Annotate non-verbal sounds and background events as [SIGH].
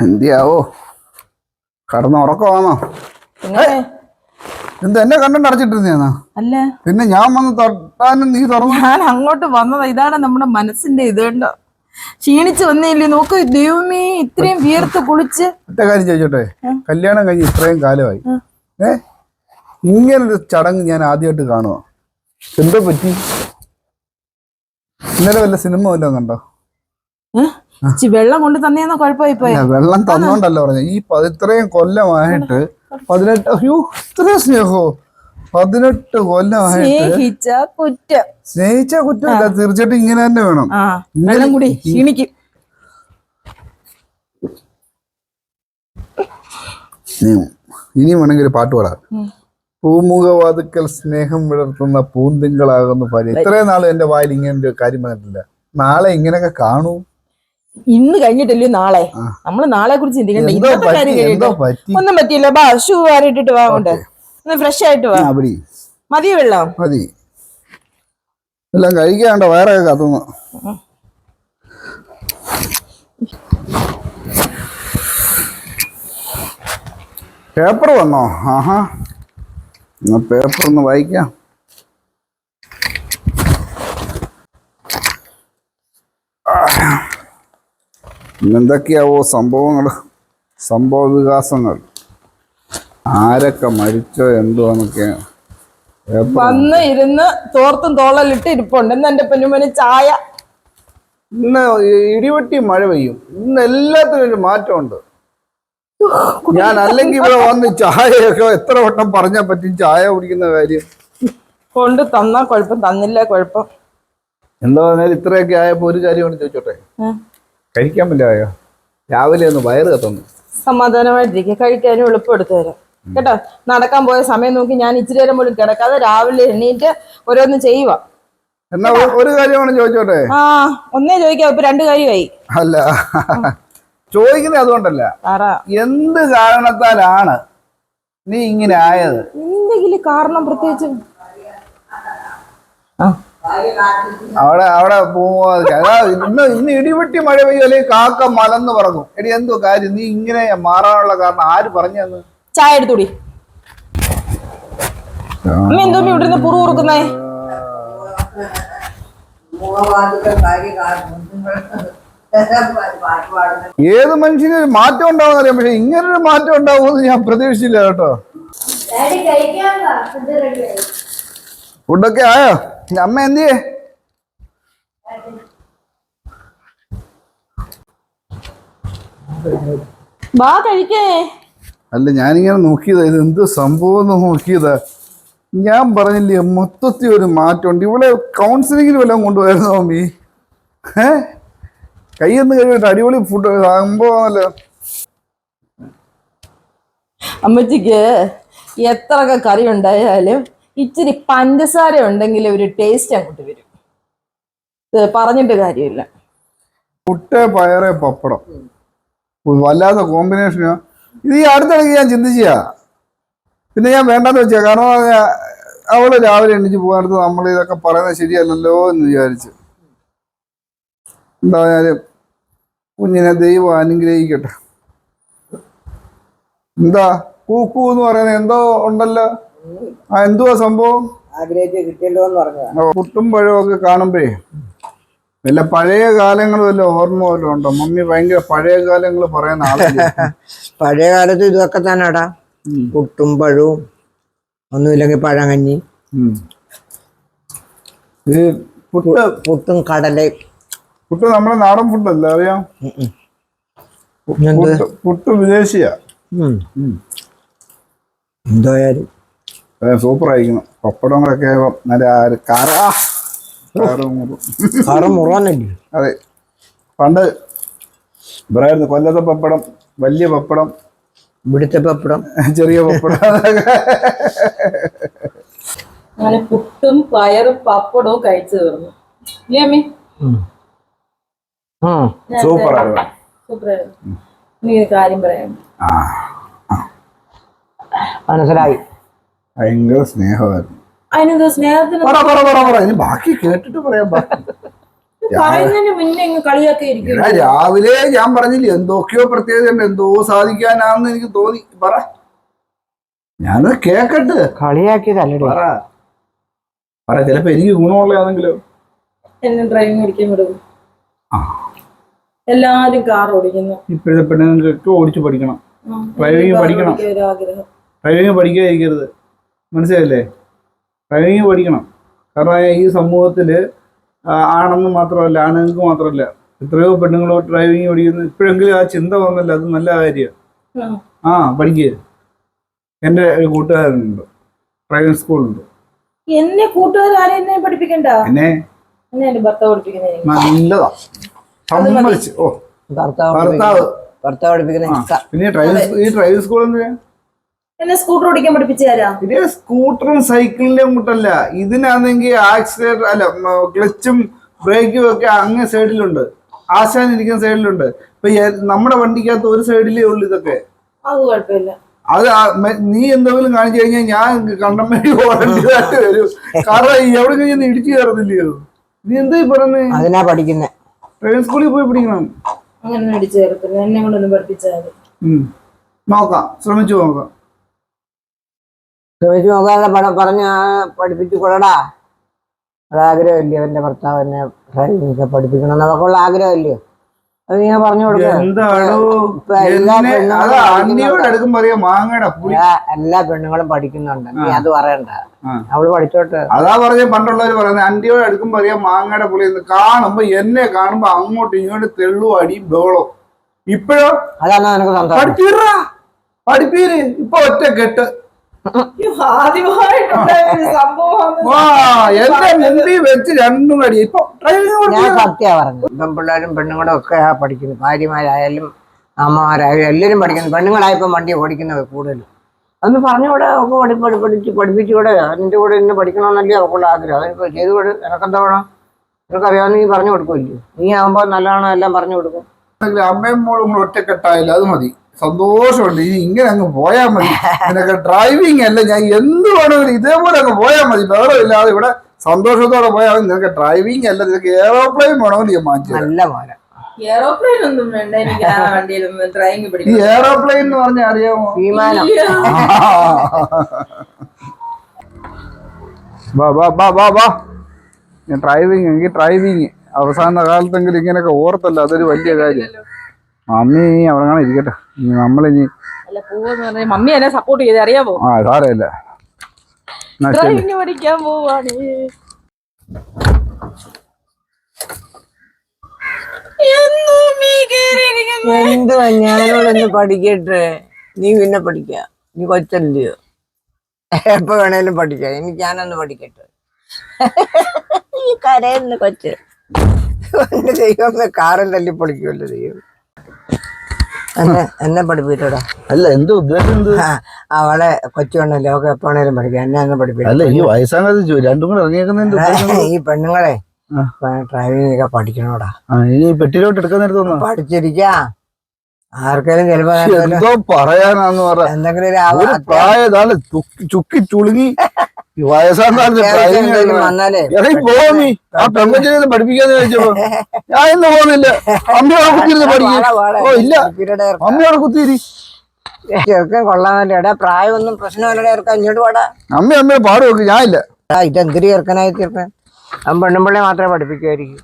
എന്തിയാവോ? കടന്ന് ഉറക്കമാണോ? എന്ത് എന്നെ കണ്ടു അടച്ചിട്ടിരുന്നേന്നാ? അല്ല. പിന്നെ ഞാൻ വന്ന് തൊട്ടാനും നീ തുറന്നു ഞാൻ അങ്ങോട്ട് വന്നത് ഇതാണ് നമ്മുടെ മനസ്സിന്റെ ഇത് കണ്ടോ? ക്ഷീണിച്ച് വന്നില്ലേ? നോക്ക് ദൈവമേ ഇത്രയും വിയർത്ത് കുളിച്ച്. ഒറ്റ കാര്യം ചോദിച്ചോട്ടെ? കല്യാണം കഴിഞ്ഞ് ഇത്രയും കാലമായി. ഏ? ഇങ്ങനൊരു ചടങ്ങ് ഞാൻ ആദ്യമായിട്ട് കാണുക എന്തോ പറ്റി? ഇന്നലെ വല്ല സിനിമ വല്ലതും കണ്ടോ? ഏ? വെള്ളം കൊണ്ട് തന്നെയാണോ കുഴപ്പമായി പോയ. വെള്ളം തന്നോണ്ടല്ലോ പറഞ്ഞു? ഈ ഇത്രയും കൊല്ലമായിട്ട് പതിനെട്ട് അയ്യോ ഇത്രയും സ്നേഹോ? പതിനെട്ട് കൊല്ലമായിട്ട് സ്നേഹിച്ച കുറ്റം. സ്നേഹിച്ച കുറ്റമില്ല തീർച്ചയായിട്ടും ഇങ്ങനെ തന്നെ വേണം. വെള്ളം കൂടി ക്ഷീണിക്കും. ഇനി വേണമെങ്കിൽ ഒരു പാട്ട് പാടാം. പൂമുഖവാതുക്കൽ സ്നേഹം വിളർത്തുന്ന പൂന്തിങ്കളാകുന്ന ഭാര്യ ഇത്രയും നാൾ എന്റെ വായിൽ ഇങ്ങനെ ഒരു കാര്യം പറഞ്ഞിട്ടില്ല നാളെ ഇങ്ങനെയൊക്കെ കാണൂ. ഇന്ന് കഴിഞ്ഞിട്ടല്ലേ നാളെ? നമ്മൾ നാളെ കുറിച്ച് ചിന്തിക്കണ്ടേ. ഇന്നത്തെ കാര്യം പറ്റി ഒന്നും പറ്റിയില്ല. ബാ ഷൂ വാരിട്ടിട്ട് വാ കൊണ്ട് ഒന്ന് ഫ്രഷ് ആയിട്ട് വാ. മതിയോ വെള്ളം? മതി. എല്ലാം കഴിക്കാണ്ടോ? വേറെ കത്തുന്നു. പേപ്പർ വന്നോ? ആഹാ. എന്നാ പേപ്പർ ഒന്ന് വായിക്കാം. എന്തൊക്കെയാവോ സംഭവങ്ങൾ സംഭവ വികാസങ്ങൾ. ആരൊക്കെ മരിച്ചോ എന്തോ എന്നൊക്കെ വന്ന് ഇരുന്ന് തോർത്തും തോളലിട്ട് ഇരിപ്പുണ്ട്. ഇന്ന് എന്റെ പൊന്നുമോന് ചായ. ഇന്ന് ഇടിവെട്ടി മഴ പെയ്യും. ഇന്ന് എല്ലാത്തിനും ഒരു മാറ്റമുണ്ട്. ഞാൻ അല്ലെങ്കിൽ ഇവിടെ വന്ന് ചായയൊക്കെ എത്ര വട്ടം പറഞ്ഞാൽ പറ്റും ചായ കുടിക്കുന്ന കാര്യം. കൊണ്ട് തന്നാ കുഴപ്പം തന്നില്ല കുഴപ്പം. എന്താ പറഞ്ഞാൽ ഇത്രയൊക്കെ ആയപ്പോ ഒരു കാര്യം ചോദിച്ചോട്ടെ. കഴിക്കാൻ പറ്റായോ രാവിലെ ഒന്ന് വയറ് കത്തുന്നു. സമാധാനമായിട്ടിരിക്കുക കഴിക്കാനും എളുപ്പം എടുത്തു തരാം. കേട്ടോ? നടക്കാൻ പോയ സമയം നോക്കി ഞാൻ ഇച്ചിരി നേരം പോലും കിടക്കാതെ രാവിലെ എണീറ്റ് ഓരോന്ന് ചെയ്യുക എന്നാ ഒരു- കാര്യമാണ് ചോദിച്ചോട്ടെ? ആ ഒന്നേ ചോദിക്കാം. ഇപ്പൊ രണ്ട് കാര്യമായി. അല്ല. ചോദിക്കുന്നത് അതുകൊണ്ടല്ല. എന്ത് കാരണത്താലാണ് നീ ഇങ്ങനെ ആയത്? എന്തെങ്കിലും കാരണം പ്രത്യേകിച്ച്? ആ. അവിടെ അവിടെ ഇന്ന് ഇന്ന് ഇടിവെട്ടി മഴ പെയ്യും അല്ലെങ്കിൽ കാക്ക മലന്ന് പറഞ്ഞു എടി എന്തോ കാര്യം നീ ഇങ്ങനെ മാറാനുള്ള കാരണം ആര് പറഞ്ഞു തന്നു? ചായ എടുത്തുടി. എന്തോ ഇവിടെ നിന്ന് പുറു കൊടുക്കുന്നേ? ഏത് മനുഷ്യന് ഒരു മാറ്റം ഉണ്ടാവും അറിയാം പക്ഷെ ഇങ്ങനൊരു മാറ്റം ഉണ്ടാവുമെന്ന് ഞാൻ പ്രതീക്ഷിച്ചില്ല കേട്ടോ. ഫുഡൊക്കെ ആയോ? അമ്മ എന്തിയേ വാ കഴിക്കേ. അല്ല ഞാനിങ്ങനെ നോക്കിയതാ. ഇത് എന്ത് സംഭവം നോക്കിയതാ. ഞാൻ പറഞ്ഞില്ലേ മൊത്തത്തിൽ ഒരു മാറ്റമുണ്ട്. ഇവിടെ കൗൺസിലിങ്ങിൽ വല്ലതും കൊണ്ടുപോയിരുന്നു മമ്മി ഏ? കൈയൊന്ന് കഴിയട്ടെ അടിപൊളി ഫുഡ് സംഭവമാണല്ലോ. അമ്മച്ചിക്ക് എത്ര കറി ഉണ്ടായാലും ഇച്ചിരി പഞ്ചസാര ഉണ്ടെങ്കിൽ ഒരു ടേസ്റ്റ് അങ്ങോട്ട് വരും. പറഞ്ഞിട്ട് കാര്യമില്ല. പുട്ട് പയറ് പപ്പടം. വല്ലാത്ത കോമ്പിനേഷനാ ഇത് ഈ അടുത്തിടയ്ക്ക് ഞാൻ ചിന്തിച്ചാ പിന്നെ ഞാൻ വേണ്ടെന്ന് വെച്ചാ കാരണം അവൾ രാവിലെ എണീച്ച് പോകാനടുത്ത് നമ്മൾ ഇതൊക്കെ പറയുന്നത് ശരിയല്ലല്ലോ എന്ന് വിചാരിച്ച്. എന്തായാലും കുഞ്ഞിനെ ദൈവം അനുഗ്രഹിക്കട്ടെ. എന്താ? കൂക്കു എന്ന് പറയുന്നത് എന്തോ ഉണ്ടല്ലോ? ആ എന്തുവാ സംഭവം? ആഗ്രഹിച്ച് കിട്ടിയല്ലോ എന്ന് പറഞ്ഞതാ. ആ, പുട്ടും പഴവും ഒക്കെ കാണുമ്പേ വല്ല പഴയ കാലങ്ങൾ വല്ല ഓർമ്മ വല്ലതും ഉണ്ടോ? മമ്മി ഭയങ്കര പഴയ കാലങ്ങൾ പറയുന്ന ആളല്ലേ? [LAUGHS] പഴയ കാലത്ത് ഇതൊക്കെ തന്നെടാ. പുട്ടും പഴവും ഒന്നുമില്ലെങ്കിൽ പഴങ്ങഞ്ഞി ഇത് പുട്ട് പുട്ടും കടലയും. പുട്ട് നമ്മളെ നാടൻ ഫുഡല്ല അറിയാം. പുട്ട് വിദേശിയാ. എന്തായാലും. സൂപ്പർ ആയിരിക്കണം. പപ്പടം കൂടെ ഒക്കെ നല്ല കറ കറും മുറും. കറ മുറാനല്ലേ അതെ. പണ്ട് ഇവിടായിരുന്നു കൊല്ലത്തെ പപ്പടം വലിയ പപ്പടം ഇവിടുത്തെ പപ്പടം. ചെറിയ പപ്പടം. അങ്ങനെ പുട്ടും പയറും പപ്പടവും കഴിച്ചു തീർന്നു. ഇല്ലേ അമ്മേ? സൂപ്പർ ആയിരുന്നു സൂപ്പർ നീ കാര്യം പറയാം. ആ. മനസ്സിലായി. ഭയങ്കര സ്നേഹമായിരുന്നു. അതിനെന്താ സ്നേഹത്തിന് പറ പറ പറ പറ. ഇനി ബാക്കി കേട്ടിട്ട് പറയാം ബാക്കി. പറയുന്നതിന് മുന്നേ ഇങ്ങ് കളിയാക്കി ഇരിക്കും. എടാ, രാവിലെ ഞാൻ പറഞ്ഞില്ലേ എന്തൊക്കെയോ പ്രത്യേകത ഉണ്ട്. എന്തോ സാധിക്കാനാന്ന് എനിക്ക് തോന്നി. പറ. ഞാനത് കേക്കട്ടെ. കളിയാക്കിയതല്ലേ പറ. പറ ചിലപ്പോ എനിക്ക് ഗുണമുള്ളതാണെങ്കിലോ എന്നെ ഡ്രൈവിംഗ് പഠിക്കാൻ വിടും. ആ. എല്ലാരും കാർ ഓടിക്കുന്നു. ഇപ്പോഴത്തെ പെണ്ണുങ്ങൾക്ക് ഓടിച്ചു പഠിക്കണം. ഡ്രൈവിംഗ് പഠിക്കണം. ഓടിക്കാൻ ഒരു ആഗ്രഹം. ഡ്രൈവിംഗ് പഠിക്കാതിരിക്കരുത്. മനസ്സിലായില്ലേ? ഡ്രൈവിംഗ് പഠിക്കണം. കാരണം ഈ സമൂഹത്തിൽ ആണെന്ന് മാത്രമല്ല ആണുങ്ങൾക്ക് മാത്രമല്ല എത്രയോ പെണ്ണുങ്ങളോ ഡ്രൈവിംഗ് പഠിക്കുന്നു. ഇപ്പോഴെങ്കിലും ആ ചിന്ത വന്നല്ലോ അത് നല്ല കാര്യമാണ്. ആ. പഠിക്കുക എന്റെ ഒരു കൂട്ടുകാരനുണ്ട്. ഡ്രൈവിംഗ് സ്കൂളുണ്ട് എന്നെ കൂട്ടുകാരെ എന്നെ പഠിപ്പിക്കണ്ട? എന്നെ? നല്ലതാ. സമ്മതിച്ച്. ഓ. ഭർത്താവ് ഭർത്താവ്. ഭർത്താവ് പഠിപ്പിക്കുന്ന പിന്നെ ഡ്രൈവിംഗ് ഈ ഡ്രൈവിംഗ് സ്കൂൾ എന്തിനാ? എന്നെ സ്കൂട്ടർ ഓടിക്കാൻ പഠിപ്പിച്ചു തരാം ഇത് സ്കൂട്ടറും സൈക്കിളിന്റെ കൂട്ടല്ല ഇതിനാണെങ്കിൽ ആക്സിലേറ്റർ അല്ല ക്ലച്ചും ബ്രേക്കും ഒക്കെ അങ്ങ് സൈഡിലുണ്ട് ആശാൻ ഇരിക്കുന്ന സൈഡിലുണ്ട് ഇപ്പൊ നമ്മുടെ വണ്ടിക്കകത്ത് ഒരു സൈഡിലേ ഉള്ളു ഇതൊക്കെ. അത് കുഴപ്പമില്ല. അത് നീ എന്തെങ്കിലും കാണിച്ചു കഴിഞ്ഞാൽ ഞാൻ കണ്ടമേടി ഓടേണ്ടതായിട്ട് വരും. കാരണം എവിടെ കഴിഞ്ഞാൽ ഇടിച്ചു കയറത്തില്ലയോ? നീ എന്താ പറഞ്ഞേ അതിനാ പഠിക്കുന്നത് ട്രെയിൻ സ്കൂളിൽ പോയി പഠിക്കണം. അങ്ങനെ ഇടിച്ചു കയറത്തില്ല. എന്നെ കൊണ്ടൊന്നും പഠിപ്പിച്ചാൽ നോക്കാം. ശ്രമിച്ചു നോക്കാം. ശ്രമിച്ചു നോക്കാതെ പടം പറഞ്ഞ പഠിപ്പിച്ചു കൊള്ളടാ. അത് ആഗ്രഹമില്ലേ അവന്റെ ഭർത്താവ് എന്നെ ഡ്രൈവിംഗ് പഠിപ്പിക്കണം എന്നൊക്കെയുള്ള ആഗ്രഹമില്ലയോ അത് ഞാൻ പറഞ്ഞു കൊടുക്കും. എല്ലാ പെണ്ണുങ്ങളും പഠിക്കുന്നുണ്ട്. നീ അത് പറയണ്ട. അവൾ പഠിച്ചോട്ടെ. അതാ പറഞ്ഞ പണ്ടുള്ളവര് പറയുന്നത് അന്റിയോട് അടുക്കുമ്പോ അറിയാം മാങ്ങയുടെ പുളി കാണുമ്പോ എന്നെ കാണുമ്പോ അങ്ങോട്ടും ഇങ്ങോട്ടും തെള്ളു അടി ബോളോ ഇപ്പോഴോ? അതാണ് നിനക്ക് സംസാരം? പഠിപ്പീറാ പഠിപ്പീര്. ഇപ്പൊ ഒറ്റ കെട്ട് അയ്യോ, ആദ്യമായിട്ടുണ്ടായ ഒരു സംഭവമാണ് വാ എന്റെ മുമ്പിൽ വെച്ച് രണ്ടും കടി. ഇപ്പൊ ഡ്രൈവിംഗ് ഞാൻ സത്യ പറഞ്ഞു പെൺപിള്ളേരും പെണ്ണുങ്ങളും ഒക്കെ ആ പഠിക്കുന്നു. ഭാര്യമാരായാലും അമ്മമാരായാലും എല്ലാവരും പഠിക്കുന്നു. പെണ്ണുങ്ങളായപ്പോൾ വണ്ടി ഓടിക്കുന്നത് കൂടുതലും. അതൊന്ന് പറഞ്ഞുകൂടെ ഒക്കെ പഠി പഠി പഠിച്ച് പഠിപ്പിച്ചുകൂടെ. അതിന്റെ കൂടെ ഇന്ന് പഠിക്കണമെന്നല്ലേ അവൾക്കുള്ള ആഗ്രഹം. അതിനിപ്പോൾ ചെയ്തു കൊടു എനക്കെന്താ വേണം? നിനക്കറിയാവുന്ന നീ പറഞ്ഞു കൊടുക്കുമല്ലോ. നീ ആകുമ്പോൾ നല്ലതാണോ എല്ലാം പറഞ്ഞു കൊടുക്കും. അമ്മയും മോളും ഒറ്റക്കെട്ടായാലും അത് മതി. സന്തോഷമുണ്ട്. ഇനി ഇങ്ങനെ അങ്ങ് പോയാൽ മതി. നിനക്ക് ഡ്രൈവിംഗ് അല്ല ഞാൻ എന്ത് വേണമെങ്കിലും ഇതേപോലെ അങ്ങ് പോയാൽ മതി. ബഹളമില്ലാതെ ഇവിടെ സന്തോഷത്തോടെ പോയാൽ മതി. നിനക്ക് ഡ്രൈവിംഗ് അല്ല നിനക്ക് എയറോപ്ലെയിൻ വേണമെങ്കിൽ ഞാൻ മാറ്റി. നല്ല എയറോപ്ലെയിൻ ഒന്നും വേണ്ട. എനിക്ക് ആ വണ്ടിയിലൊന്ന് ഡ്രൈവിംഗ് ഈ പഠിക്കണം എയറോപ്ലെയിൻ എന്ന് പറഞ്ഞാൽ അറിയാമോ? വിമാനം. വാ വാ വാ വാ വാ. ഞാൻ ഡ്രൈവിംഗ് എനിക്ക് ഡ്രൈവിംഗ് അവസാന കാലത്തെങ്കിലും ഇങ്ങനെയൊക്കെ ഓർത്തല്ല അതൊരു വലിയ കാര്യം. മമ്മി അവിടെ കാണാൻ ഇരിക്കട്ടെ. നമ്മളിനി മമ്മി എന്നെ സപ്പോർട്ട് ചെയ്ത് അറിയാമോ ആ സാരമില്ല. ഡ്രൈവിംഗ് പഠിക്കാൻ പോവാണ്. എന്തുവാ ഞാനോടൊന്ന് പഠിക്കട്ടെ? നീ പിന്നെ പഠിക്ക. നീ കൊച്ചല്ലയോ? എപ്പോ വേണേലും പഠിക്കാം. എനിക്ക് ഞാനൊന്ന് പഠിക്കട്ടെ. ഈ കരയുന്ന കൊച്ച്. ദൈവമേ കാറും തല്ലി പൊളിക്കുമല്ലോ ദൈവം. എന്നെ എന്നെ പഠിപ്പിച്ചോടാ അല്ല എന്തോ ഉദ്ദേശം അവളെ കൊച്ചുകൊണ്ട് ലോകം എപ്പോണേലും പഠിക്കാം എന്നെ ഒന്ന് പഠിപ്പിക്കും. അല്ല ഈ വയസ്സാകാതെ രണ്ടും കൂടെ ഇറങ്ങിയേക്കുന്ന ഈ പെണ്ണുങ്ങളെ. ഡ്രൈവിംഗ് ഒക്കെ പഠിക്കണോടാ. ഇനി പെട്ടിയിലോട്ട് എടുക്കാൻ നേരത്തെ തോന്നാ പഠിച്ചിരിക്കാ. ആർക്കെങ്കിലും ചിലപ്പോ എന്തോ പറയാനാന്ന് പറഞ്ഞ എന്തെങ്കിലും ചുക്കി ചുളുങ്ങി. [LAUGHS] ആ പെൺകൊച്ചിനെ പഠിപ്പിക്കാന്ന് ചോദിച്ചപ്പോ ഞാൻ ഇന്ന് പോകുന്നില്ല. അമ്മയോടെ [LAUGHS] പഠിക്കും. ഓ ഇല്ല. അമ്മയോടെ പ്രായമൊന്നും പ്രശ്നമല്ലടാ ഇറക്കാം. ഇങ്ങോട്ട് പാടാ അമ്മ അമ്മയെ പാട് വെക്കും ഞാനില്ല ഇതെന്തിരി ഇതെന്തൊരു തീർക്കാൻ? പെണ്ണുമ്പിള്ളെ മാത്രമേ പഠിപ്പിക്കുമായിരിക്കും